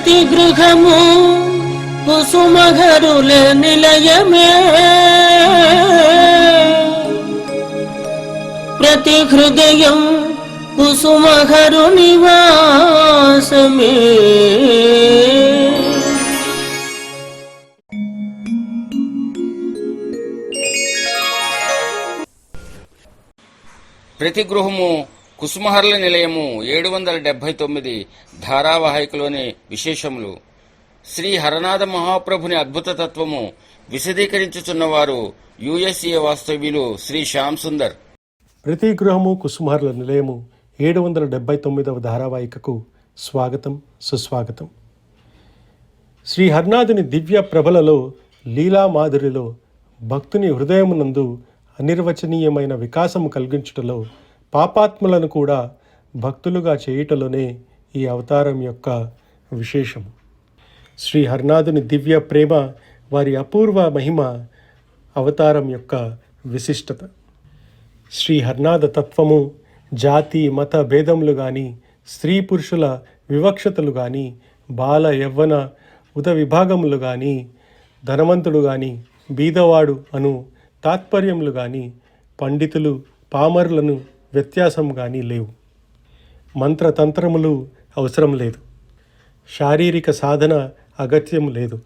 ప్రతి గృహము కుసుమగరుల నిలయమే. ప్రతి హృదయం కుసుమహరు నివాసమే. ప్రతి గృహము కుసుమహర్ల నిలయము ఏడు వందల డెబ్బై తొమ్మిది ధారావాహికలోని విశేషములు. శ్రీ హరనాథ మహాప్రభుని అద్భుత తత్వము విశదీకరించుచున్నవారు యుఎస్ఏ వాస్తవ్యులు శ్రీ శ్యామ్ సుందర్. ప్రతి గృహము కుసుమహర్ల నిలయము ఏడు వందల డెబ్బై తొమ్మిదవ ధారావాహికకు స్వాగతం సుస్వాగతం. శ్రీ హర్నాథుని దివ్య ప్రభలలో లీలా మాధురిలో భక్తుని హృదయమునందు అనిర్వచనీయమైన వికాసము కలిగించుటలో పాపాత్ములను కూడా భక్తులుగా చేయుటలోనే ఈ అవతారం యొక్క విశేషము. శ్రీ హర్నాథుని దివ్య ప్రేమ వారి అపూర్వ మహిమ అవతారం యొక్క విశిష్టత. శ్రీ హర్నాథ తత్వము జాతి మత భేదములు కానీ స్త్రీ పురుషుల వివక్షతలు కానీ బాల యవ్వన ఉద విభాగములు కానీ ధనవంతుడు కానీ బీదవాడు అను తాత్పర్యములు కానీ పండితులు పామరులను వ్యత్యాసం కానీ లేవు. మంత్రతంత్రములు అవసరం లేదు. శారీరక సాధన అగత్యం లేదు.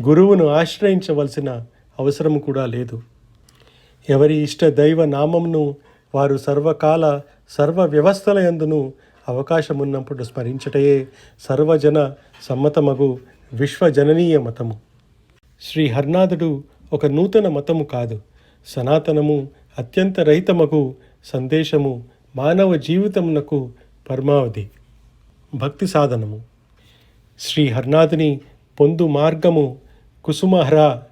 గురువును ఆశ్రయించవలసిన అవసరం కూడా లేదు. ఎవరి ఇష్ట దైవ నామంను వారు సర్వకాల సర్వ వ్యవస్థల యందును అవకాశమున్నప్పుడు స్మరించటయే సర్వజన సమ్మతమగు విశ్వజననీయ మతము. శ్రీ హర్నాథుడు ఒక నూతన మతము కాదు. సనాతనము అత్యంత రహితమగు సందేశము మానవ జీవితమునకు పరమావధి. భక్తి సాధనము. శ్రీ హర్నాథుని పొందు మార్గము కుసుమహర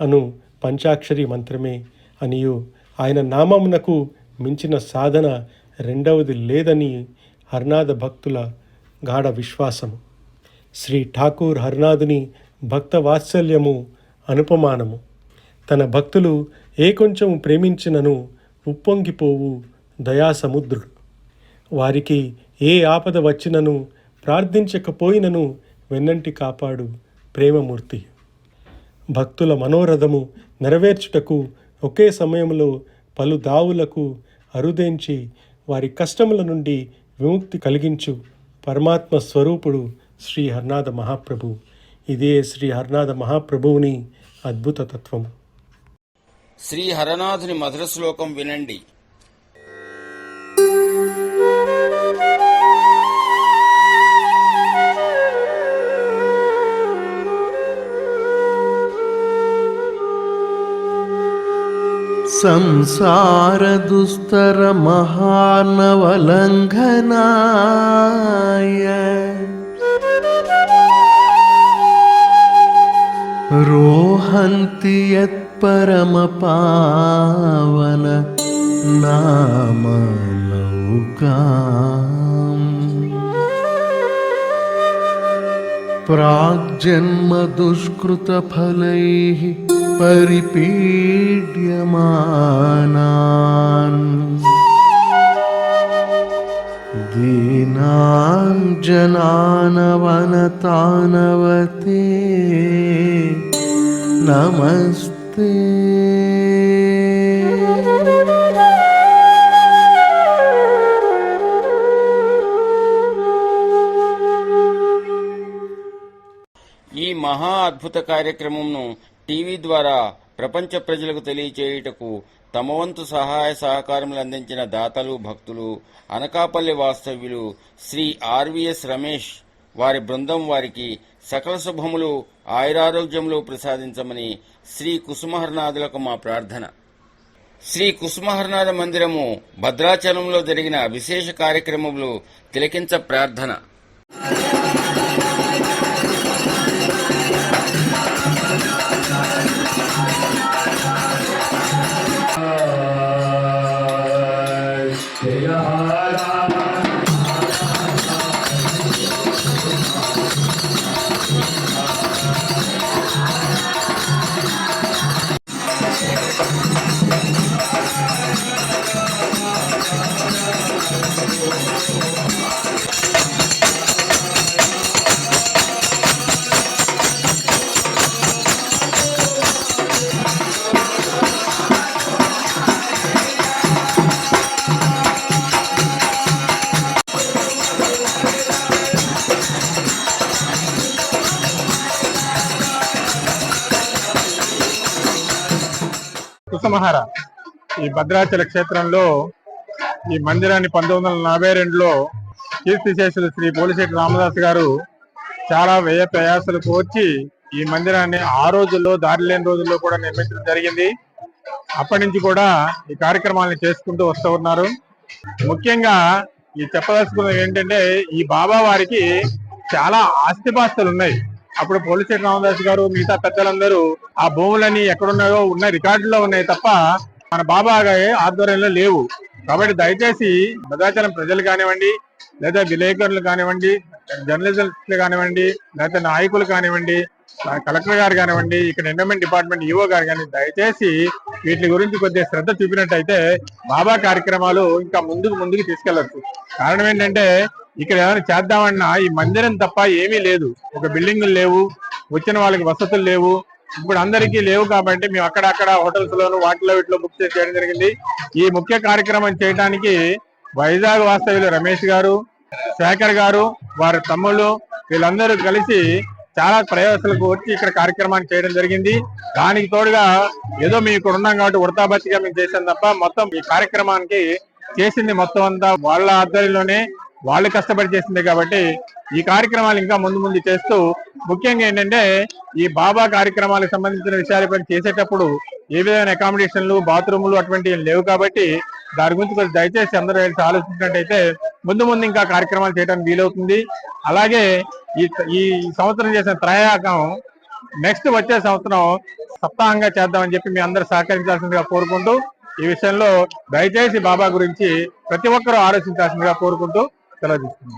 అను పంచాక్షరి మంత్రమే అనియు. ఆయన నామమునకు మించిన సాధన రెండవది లేదని హర్నాథ భక్తుల గాఢ విశ్వాసము. శ్రీ ఠాకూర్ హర్నాథుని భక్త వాత్సల్యము అనుపమానము. తన భక్తులు ఏ కొంచెం ప్రేమించినను ఉప్పొంగిపోవు దయాసముద్రుడు. వారికి ఏ ఆపద వచ్చినను ప్రార్థించకపోయినను వెన్నంటి కాపాడు ప్రేమమూర్తి. భక్తుల మనోరథము నెరవేర్చుటకు ఒకే సమయంలో పలు దావులకు అరుదేంచి వారి కష్టముల నుండి విముక్తి కలిగించు పరమాత్మ స్వరూపుడు శ్రీ హర్నాథ మహాప్రభు. ఇదే శ్రీ హర్నాథ మహాప్రభువుని అద్భుత తత్వము శ్రీ హరనాథుని మధుర శ్లోకం వినండి संसारदुस्तरमहानवलङ्घनाय रोहन्ति यत्परमपावन नामनौकाम् प्राग्जन्मदुष्कृतफलैः परिपीड्यमानान् दीनां जनानवनतानवते नमस्ते ఈ మహా అద్భుత కార్యక్రమంను టీవీ ద్వారా ప్రపంచ ప్రజలకు తెలియచేయుటకు తమ వంతు సహాయ సహకారములు అందించిన దాతలు భక్తులు అనకాపల్లి వాస్తవ్యులు శ్రీ ఆర్వీఎస్ రమేష్ వారి బృందం వారికి సకల శుభములు ఆయురారోగ్యంలో ప్రసాదించమని శ్రీ కుసుమహర్నాథులకు మా ప్రార్థన. శ్రీ కుసుమహర్నాథ మందిరము భద్రాచలంలో జరిగిన విశేష కార్యక్రమములు తిలకించ ప్రార్థన. కుసమహార ఈ భద్రాచల క్షేత్రంలో ఈ మందిరాన్ని పంతొమ్మిది వందల నలభై రెండులో కీర్తిశేషులు శ్రీ పోలిశెట్టి రామదాస్ గారు చాలా వ్యయ ప్రయాసాలు కోర్చి ఈ మందిరాన్ని ఆ రోజుల్లో దారి లేని రోజుల్లో కూడా నిర్మించడం జరిగింది. అప్పటి నుంచి కూడా ఈ కార్యక్రమాలను చేసుకుంటూ వస్తూ ఉన్నారు. ముఖ్యంగా ఈ చెప్పదలుచుకున్నది ఏంటంటే ఈ బాబా వారికి చాలా ఆస్తిపాస్తులు ఉన్నాయి. అప్పుడు పోలిశెట్టి రామదాస్ గారు మిగతా పెద్దలందరూ ఆ భూములన్నీ ఎక్కడున్నాయో ఉన్న రికార్డులో ఉన్నాయి తప్ప మన బాబా ఆధ్వర్యంలో లేవు. కాబట్టి దయచేసి భద్రాచలం ప్రజలు కానివ్వండి లేదా విలేకరులు కానివ్వండి జర్నలిస్టులు కానివ్వండి లేదా నాయకులు కానివ్వండి కలెక్టర్ గారు కానివ్వండి ఇక్కడ ఎండోమెంట్ డిపార్ట్మెంట్ ఈఓ గారు కానీ దయచేసి వీటి గురించి కొద్దిగా శ్రద్ధ చూపినట్టయితే బాబా కార్యక్రమాలు ఇంకా ముందుకు ముందుకు తీసుకెళ్ళొచ్చు. కారణం ఏంటంటే ఇక్కడ ఏమైనా చేద్దామన్నా ఈ మందిరం తప్ప ఏమీ లేదు. ఒక బిల్డింగులు లేవు వచ్చిన వాళ్ళకి వసతులు లేవు. ఇప్పుడు అందరికీ లేవు కాబట్టి మేము అక్కడక్కడ హోటల్స్ లోను వాటిలో వీటిలో బుక్ చేయడం జరిగింది. ఈ ముఖ్య కార్యక్రమం చేయడానికి వైజాగ్ వాస్తవ్యులు రమేష్ గారు శేఖర్ గారు వారి తమ్ముళ్ళు వీళ్ళందరూ కలిసి చాలా ప్రయాసాలకు వచ్చి ఇక్కడ కార్యక్రమాన్ని చేయడం జరిగింది. దానికి తోడుగా ఏదో మేము ఇక్కడ ఉన్నాం కాబట్టి ఉడతాబత్తిగా మేము చేసాం తప్ప మొత్తం ఈ కార్యక్రమానికి చేసింది మొత్తం అంతా వాళ్ళ ఆధ్వర్యంలోనే వాళ్ళు కష్టపడి చేసింది కాబట్టి ఈ కార్యక్రమాలు ఇంకా ముందు ముందు చేస్తూ ముఖ్యంగా ఏంటంటే ఈ బాబా కార్యక్రమాలకు సంబంధించిన విషయాలపై చేసేటప్పుడు ఏ విధమైన అకామిడేషన్లు బాత్రూములు అటువంటివి లేవు కాబట్టి దాని గురించి కొంచెం దయచేసి అందరూ వెళ్ళి ఆలోచించినట్టయితే ముందు ముందు ఇంకా కార్యక్రమాలు చేయడానికి వీలవుతుంది. అలాగే ఈ ఈ సంవత్సరం చేసిన త్రయాకం నెక్స్ట్ వచ్చే సంవత్సరం సప్తాహంగా చేద్దామని చెప్పి మీ అందరూ సహకరించాల్సిందిగా కోరుకుంటూ ఈ విషయంలో దయచేసి బాబా గురించి ప్రతి ఒక్కరూ ఆలోచించాల్సిందిగా కోరుకుంటూ pela vítima.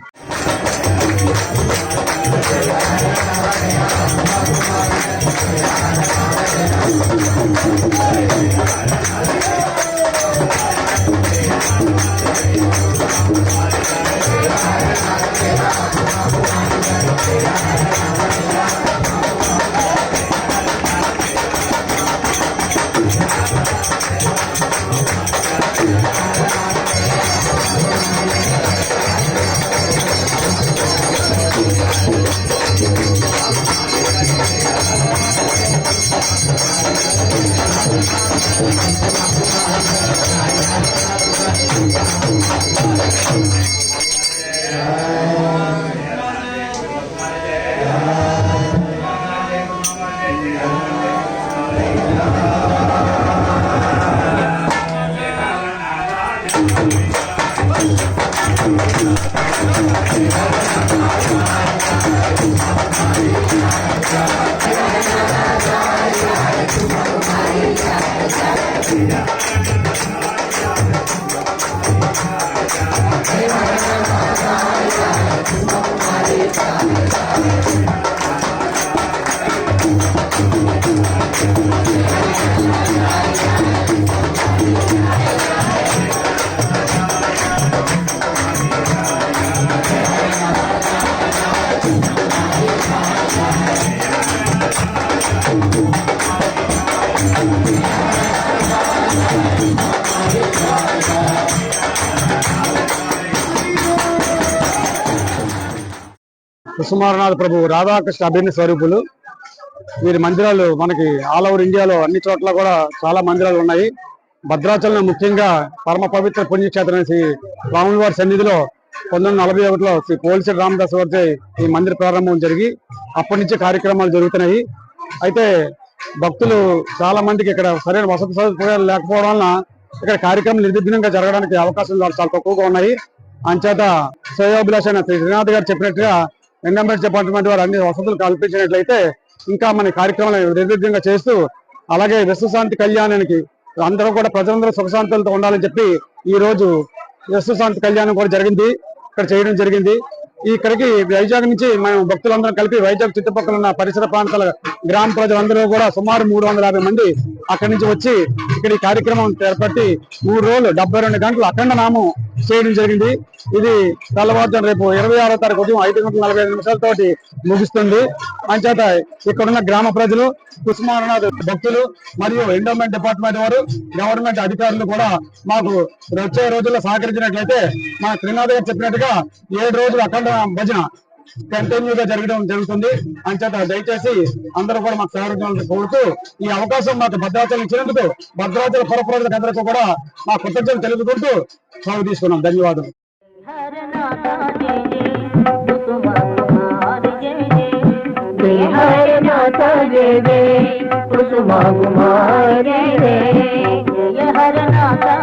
Yeah. సెలవు తీసుకుంటున్నాను సుమారనాథ ప్రభు రాధాకృష్ణ అభిన్న స్వరూపులు. వీరి మందిరాలు మనకి ఆల్ ఓవర్ ఇండియాలో అన్ని చోట్ల కూడా చాలా మందిరాలు ఉన్నాయి. భద్రాచలం ముఖ్యంగా పరమ పవిత్ర పుణ్యక్షేత్రం శ్రీ రాముల వారి సన్నిధిలో పంతొమ్మిది వందల నలభై ఒకటిలో శ్రీ పోలిసెట్ రామదాస్ వారి ఈ మందిర ప్రారంభం జరిగి అప్పటి నుంచే కార్యక్రమాలు జరుగుతున్నాయి. అయితే భక్తులు చాలా మందికి ఇక్కడ సరైన వసతి సదుపాయాలు లేకపోవడం వలన ఇక్కడ కార్యక్రమం నిర్విఘ్నంగా జరగడానికి అవకాశాలు చాలా చాలా తక్కువగా ఉన్నాయి. అంచేత శ్రేయోభిలాష్ అయిన శ్రీ శ్రీనాథ్ గారు చెప్పినట్టుగా ఎండోమెంట్ డిపార్ట్మెంట్ వారు అన్ని వసతులు కల్పించినట్లయితే ఇంకా మన కార్యక్రమాలు నిర్విఘ్నంగా చేస్తూ అలాగే విశ్వశాంతి కళ్యాణానికి అందరూ కూడా ప్రజలందరూ సుఖశాంతులతో ఉండాలని చెప్పి ఈ రోజు విశ్వశాంతి కళ్యాణం కూడా జరిగింది. ఇక్కడ చేయడం జరిగింది. ఇక్కడికి వైజాగ్ నుంచి మేము భక్తులందరం కలిపి వైజాగ్ చుట్టుపక్కల ఉన్న పరిసర ప్రాంతాల గ్రామ ప్రజలందరూ కూడా సుమారు మూడు మంది అక్కడి నుంచి వచ్చి ఇక్కడ ఈ కార్యక్రమం చేపట్టి మూడు రోజులు డెబ్బై రెండు గంటలు అఖండ నామం చేయడం జరిగింది. ఇది తెల్లవారుజాము రేపు ఇరవై ఆరో తారీఖు ఉదయం ఐదు గంటల నలభై ఐదు నిమిషాలతోటి ముగుస్తుంది. అంచేత ఇక్కడున్న గ్రామ ప్రజలు కుసుమారనాథ్ భక్తులు మరియు ఎండోమెంట్ డిపార్ట్మెంట్ వారు గవర్నమెంట్ అధికారులు కూడా మాకు వచ్చే రోజుల్లో సహకరించినట్లయితే మా త్రినాథ్ గారు చెప్పినట్టుగా ఏడు రోజులు అఖండ భజన కంటిన్యూ గా జరగడం జరుగుతుంది. అంచేత దయచేసి అందరూ కూడా మాకు సహకరించాలని కోరుతూ ఈ అవకాశం మాకు భద్రాచలం ఇచ్చినందుకు భద్రాచల పురప్రజలకు అందరికీ కూడా మా కృతజ్ఞతలు తెలుపుకుంటూ సాగు తీసుకున్నాం. ధన్యవాదాలు హర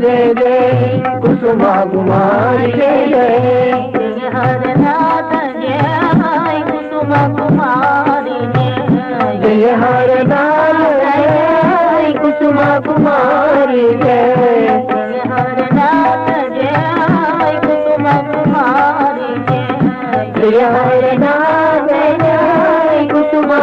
जय जय कुसुमा कुमारी जय जय हर नाथा जय कुसुमा कुमारी जय हर नाथ जय कुसुमा कुमारी जय हर नाथ जय कुसुमा कुमारी जय हर नाथ जय कुसुमा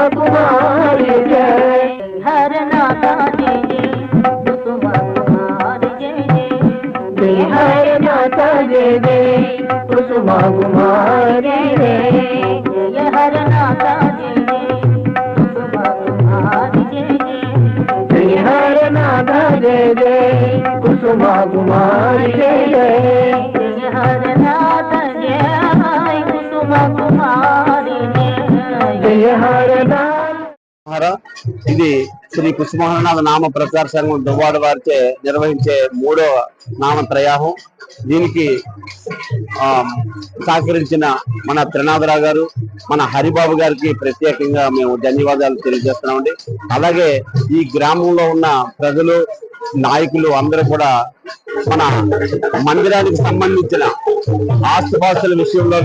ఇది శ్రీ కుసుమహరనాథ నామ. ప్రచార సంఘం దువ్వాడ వారిచే నిర్వహించే మూడో నామ త్రయాహం దీనికి ఆ, సహకరించిన మన త్రినాథరావు గారు మన హరిబాబు గారికి ప్రత్యేకంగా మేము ధన్యవాదాలు తెలియజేస్తున్నామండి. అలాగే ఈ గ్రామంలో ఉన్న ప్రజలు నాయకులు అందరూ కూడా మన మందిరానికి సంబంధించిన ఆస్తుపాస్తుల విషయంలో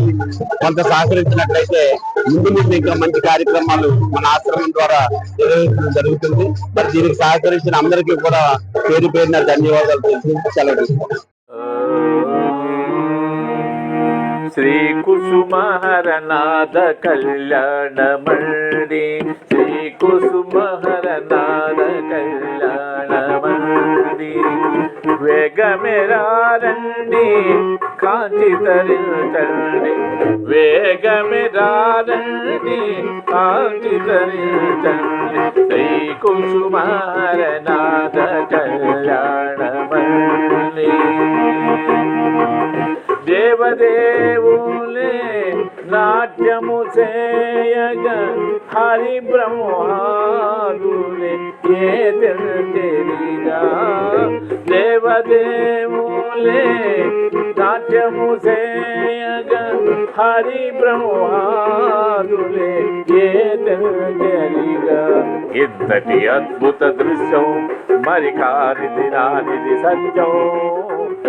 కొంత సహకరించినట్లయితే ముందు ముందు ఇంకా మంచి కార్యక్రమాలు మన ఆశ్రమం ద్వారా నిర్వహించడం జరుగుతుంది. మరి దీనికి సహకరించిన అందరికీ కూడా పేరు పేరున ధన్యవాదాలు తెలిసి సెలవు తీసుకుంటాం. శ్రీ కుసుమహరనాథ కళ్యాణ మండి శ్రీ కుసుమహరనాథ కళ్యాణ మండి వేగమెరారండి కాంతి తరించండి. వేగమెరారండి కాంతి దేవులే నాట్యము చేయగ హరి బ్రహ్మాదులే ఏ తెలిగా దేవదేవులే నాట్యము చేయగ హరి బ్రహ్మాదులే ఏ తెలిగా ఇంతటి అద్భుత దృశ్యం మరి కానిది నానిది సత్యం.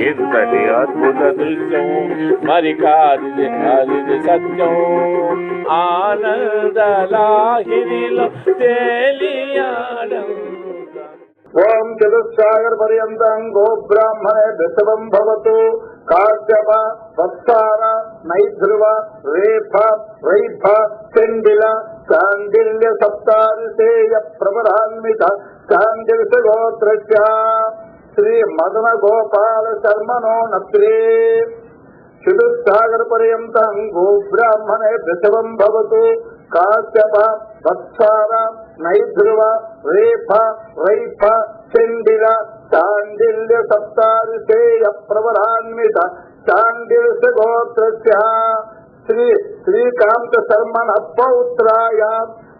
ఇంతటి అద్భుత దృశ్యం మరి కానిది కానిది సత్యం. ఆనందలాహిరిలో తేలియాడం ఓం చతుస్సాగర పర్యంతం గో బ్రాహ్మణే దశవం భవతు. కాశ్యప వత్సార నైధ్రువ రేఫ రైఫ చండిల చాండిల్య సప్తారిసేయ ప్రవరాన్విత చాండిల్య గోత్రస్య. శ్రీ మదన గోపాల శర్మనో నత్రే. చతుస్సాగర పర్యంతం గోబ్రాహ్మణే దశవం భవతు. కాశ్యప వత్సార నైధ్రువ రేఫ రైఫ చండిల చాండిల్య సప్తారిసేయ ప్రవరాన్విత చాండిల్య గోత్రస్య. శ్రీ శ్రీకాంత శర్మణ పౌత్రాయ.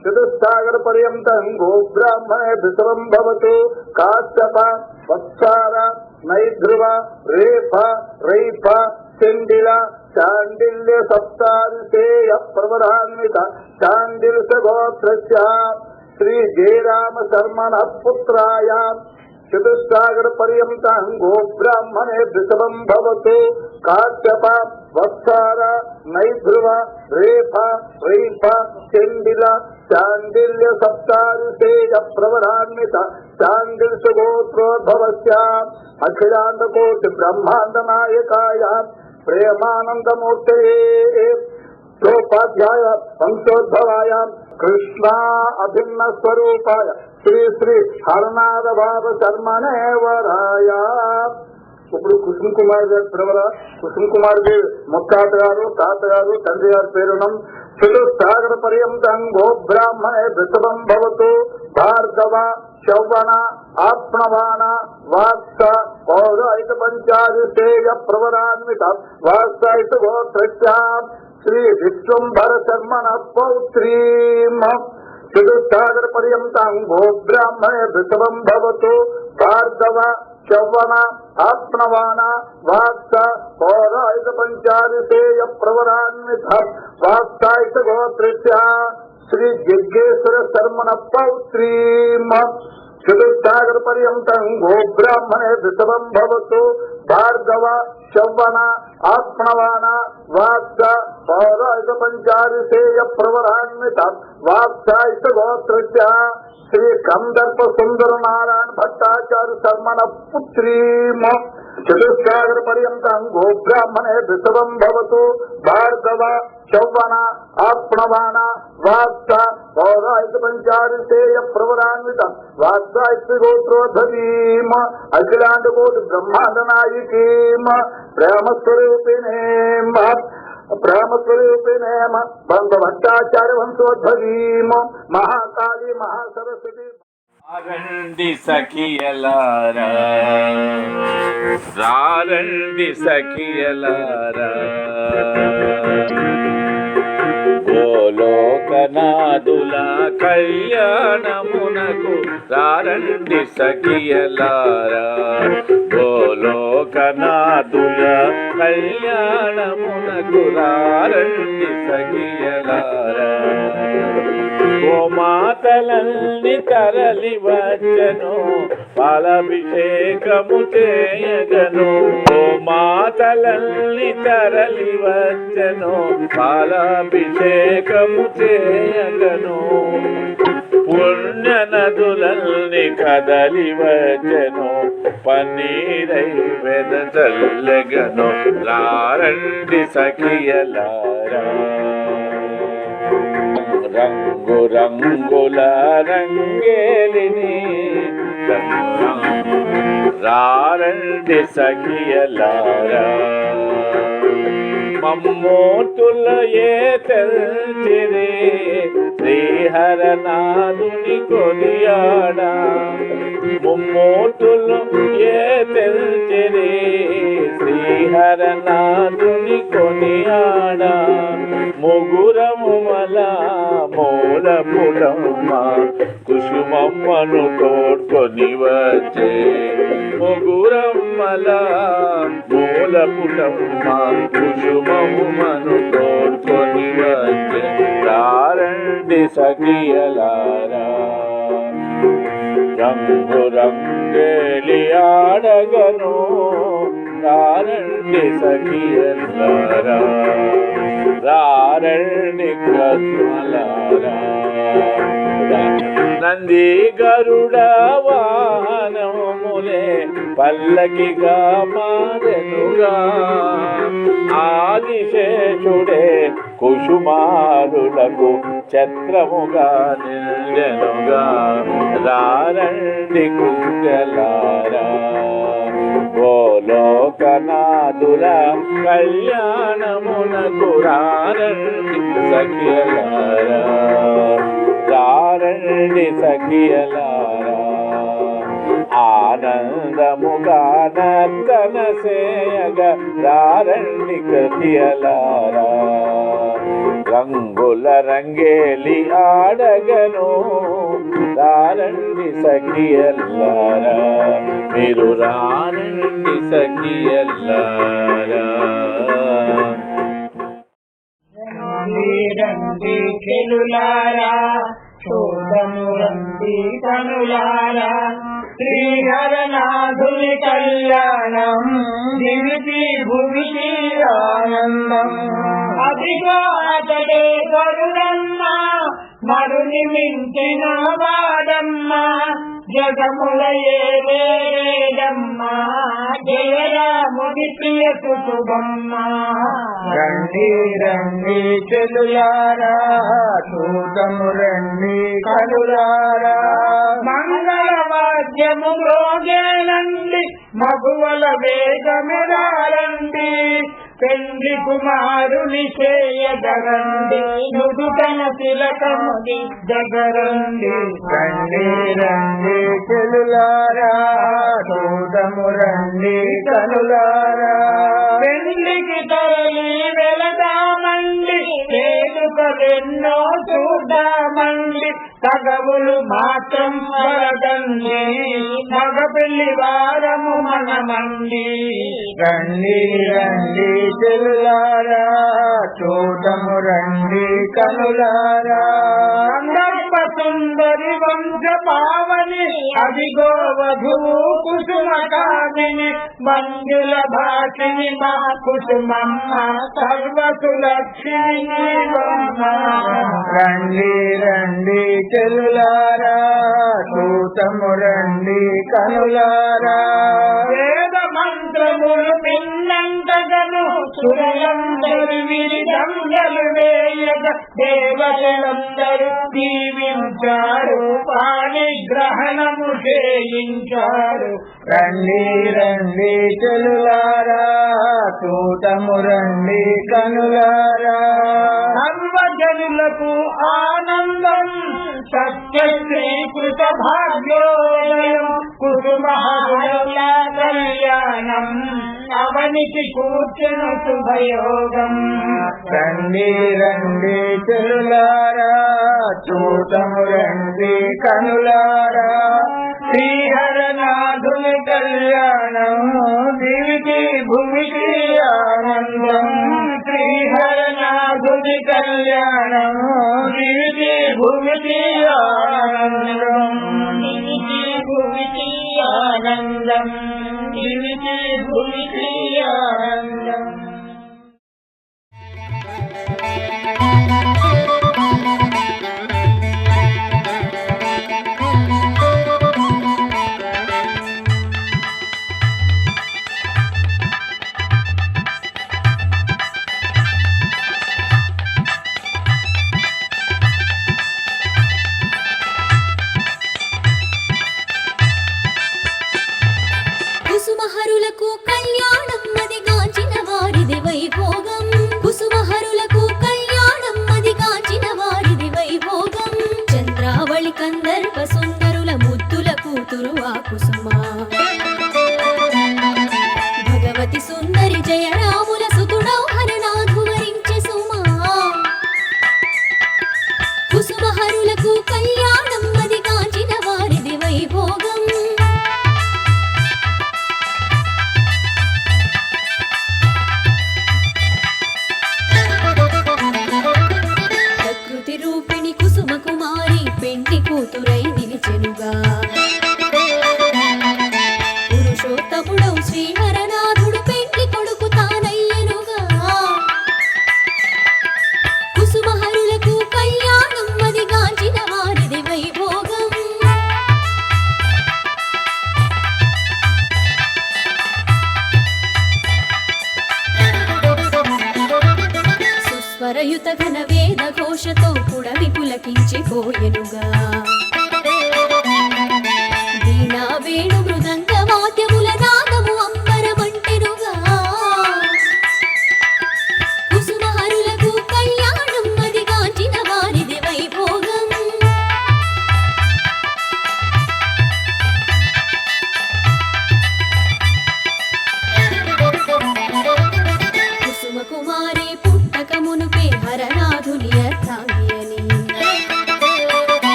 చతుస్సాగర పర్యంతం గోబ్రాహ్మణే భవతు కాశ్యప వత్సార నైధ్రువ రేఫ రైఫ చండిల చాండిల్య సప్తారిసేయ ప్రవరాన్విత చాండిల్య గోత్రస్య. శ్రీ జయరామ శర్మణ పుత్రాయ. చతుస్సాగర పర్యంతం గోబ్రాహ్మణే బ్రాహ్మణే భవతు కాశ్యప వత్సార నైధ్రువ రేఫ రైఫ చండిల చాండిల్య సప్తారిసేయ ప్రవరాన్విత చాండిల్య గోత్రోద్భవస్య అఖిలాండ కోటి బ్రహ్మాండ నాయకాయ ప్రేమానందమూర్తే ప్రోపాధ్యాయ వంశోద్భవాయ కృష్ణ అభిన్న స్వరూపాయ శ్రీ శ్రీ హరనాథ బాబ శర్మనే వరాయ ఇప్పుడు కుసుమ్ కుమార్ గారి ప్రవర కుసుమ్ కుమార్ గారి ముత్తాత గారు తాత గారు తండ్రి గారి పేరునం చతుస్సాగర పర్యంతం గో బ్రాహ్మణే వృషభం భవతు. భార్గవ శౌవన ఆత్మవాన వాత్స పౌరాయిత పంచాదిశేయ ప్రవరాన్విత. వాత్సాయిత గోత్రస్యాం శ్రీ విశ్వంభర శర్మణ పౌత్రీం. చతుర్థాగర పర్యంతం గో బ్రాహ్మణే భిషవం భవతు. భార్గవ చౌవన ఆత్మవాన వాత్స పౌరాయిత పంచాదిశేయ ప్రవరాన్విత వాత్సాయిత గోత్రస్య శ్రీ జగ్గేశ్వర శర్మణ పౌత్రీం చతుర్థాగర పర్యంతం గో బ్రాహ్మణే భిషవం భవతు భార్గవ చౌవన ఆత్మవాన వాత్స పౌరాయుధ పంచారిశేయ ప్రవరాన్విత వాత్సాయుత గోత్రస్య శ్రీ కందర్ప సుందర నారాయణ భట్టాచార్య శర్మణ పుత్రీం చతుర్థాగర పర్యంతం గోబ్రాహ్మణే భిషవం భవతు. భార్గవ చౌవన ఆత్మవాన వాత్స పౌరాయుధ పంచారితేయ ప్రవరాన్విత. వాత్సాయుత గోత్రోధవీం అఖిలాండ కోటి బ్రహ్మాండ నాయకీం ప్రేమస్వరూపిణీం ప్రేమస్వరూపిణేమ బంధ వంశోద్భవీం మహాకాళి మహాసరస్వతి. రండి సఖియలారా. రారండి సఖియలారా. లోకనాథుల కళ్యాణమునకు రారండి సఖియలారా. గోలోకనాదుల కళ్యాణమునకు రారండి సఖియలారా. గోమాతలల్ని తరలి వచ్చను పాలాభిషేకము చేయగను. ఓ మాతలల్లి తరలి వచ్చను. పాలాభిషేకము చేయగను. పుణ్య నదులల్ని కదలి వచ్చను. పన్నీరై వెద వెదజల్లగను రారండి సఖియలారా. రంగు రంగుల రంగేలిని రారండి సఖియలారా మమ్మోతుల ఏ తెల్చిరి శ్రీహరనాథుని కొనియాడా. ముమ్మూర్తులు ఏ తెల్చిరి శ్రీహరనాథుని కొనియాడా. ముగురము మల మూల పులమ్మ కుసుమమ్మను తోడ్కొని వచ్చే. ముగురమ్మల మూల పులమ్మ కుసుమమ్మను తోడ్కొని వచ్చే. రారండి సఖియలారా. రంగు రంగేలి ఆడగను రారండి సఖియలారా రారణి కస్మలారా నంది గరుడ వాహనములే పల్లకిగా మారెనుగా. ఆదిశేషుడే కుసుమారులకు ఛత్రముగా నిల్జనుగా రారండి కుంజలారా గోలోకనాథుల కళ్యాణమునకు రారండి సఖియలారా. రారండి సఖియలారా. ఆనందముగా నర్తన సేయగ రారండి కృతియలారా రంగుల రంగేలి ఆడగను రారండి సఖియల్లారా మీరు రారండి సఖియల్లారా రండి చెలులారా చూడము రండి కనులారా శ్రీహరనాథుని కళ్యాణం దివితి భువికి ఆనందం. అదిగో అతడే గరుడమ్మ మరుని మించిన వాడమ్మ జగముల ఏడమ్మ ప్రియ రండి రండి చెలులారా. చూడము రండి కనులారా. మంగళ వాద్యము మగువల వేగమెరారండి పెండ్లి కుమారుని చేయగరండి నుదుటన తిలకము దిద్దగరండి రండి రండి చెలులారా చూడము రండి కనులారా. పెళ్ళికి తరలి వెళదామండి వేడుకలెన్నో చూద్దామండి తగవులు మాత్రం వరదండి. మగ పెళ్ళి వారము మనమండి. రండి రండి చెల్లారా చూడము రండి కనులారా. సుందరి వంశ పావని అదిగో వధువు కుసుమ కామిని మంజుల భాషిని మా కుసుమమ్మ సర్వసులక్ష్మి రండి రండి చెలులారా చూతము రండి కనులారా. మంత్రములు పిన్నంతగను సురలందరు విరిదంగలు వేయగ దేవతలందరూ దీవించారు పాణిగ్రహణము చేయించారు. రండి రండి చెలులారా చూతము రండి కనులారా. సర్వజనులకు ఆనందం సత్య శ్రీకృత భాగ్యోదయం కుటుంబ కళ్యాణం. అవనికి కూర్చును శుభయోగం. రండి రండి చెలులారా చూతము రండి కనులారా. శ్రీహరనాథుని కళ్యాణం దివికి భూమికి ఆనందం. శ్రీహరనాథుని కళ్యాణం దివికి భూమికి ఆనందం. భూమికి ఆనందం. దివికి భూమికి ఆనందం